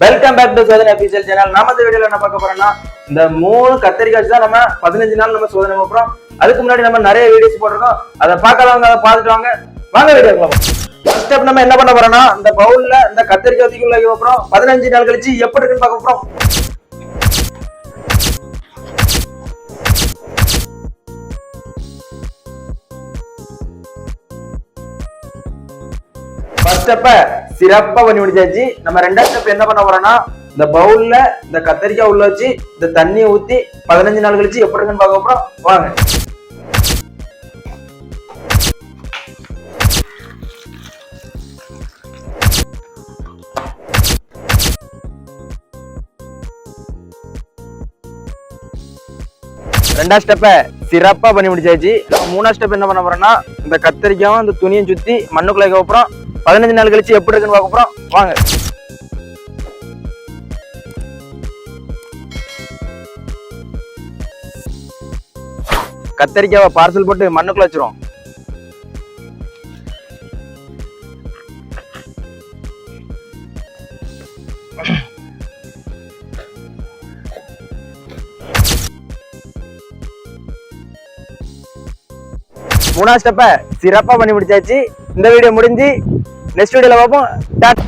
Welcome back to சோதனை official channel நம்ம இந்த வீடியோல என்ன பார்க்க போறோம்னா இந்த மூணு கத்திரிக்காய் தான் நம்ம பதினஞ்சு நாள் நம்ம சோதனை பார்ப்போம் அதுக்கு முன்னாடி நம்ம நிறைய வீடியோஸ் போட்டிருக்கோம். அதை பார்க்கறவங்க அதை பார்த்துட்டு வாங்க. வாங்க வீடியோ ஃபர்ஸ்ட் ஸ்டெப் நம்ம என்ன பண்ண போறோம்னா இந்த பவுல்ல இந்த கத்திரிக்காய் தூக்கி வைக்க போறோம் பதினஞ்சு நாள் கழிச்சு எப்படி இருக்குன்னு பார்க்க போறோம். ஃபர்ஸ்ட் ஸ்டெப்ப சிறப்பா பண்ணி முடிச்சாச்சு. நம்ம ரெண்டாவது ஸ்டெப் என்ன பண்ண போறோம்னா இந்த பவுல்ல இந்த கத்திரிக்காய் உள்ள வச்சு இந்த தண்ணியை ஊத்தி பதினஞ்சு நாள் கழிச்சு எப்படி இருக்குன்னு பார்க்க போறோம்? வாங்க. ரெண்டாவது ஸ்டெப்ப சிறப்பா பண்ணி முடிச்சாச்சு. மூணாம் மூணாவது ஸ்டெப் என்ன பண்ண போறோம்னா இந்த கத்தரிக்காவும் இந்த துணியும் சுத்தி மண்ணுக்குள்ள அப்புறம் பதினஞ்சு நாள் கழிச்சு எப்படி இருக்குன்னு பார்க்க போறோம். வாங்க. கத்தரிக்காவ பார்சல் போட்டு மண்ணுக்குள்ள வச்சிரும் மூணாவது ஸ்டெப்பை சிறப்பாக பண்ணி முடிச்சாச்சு. இந்த வீடியோ முடிஞ்சு நெக்ஸ்ட் வீடியோவில் பார்ப்போம். டாட்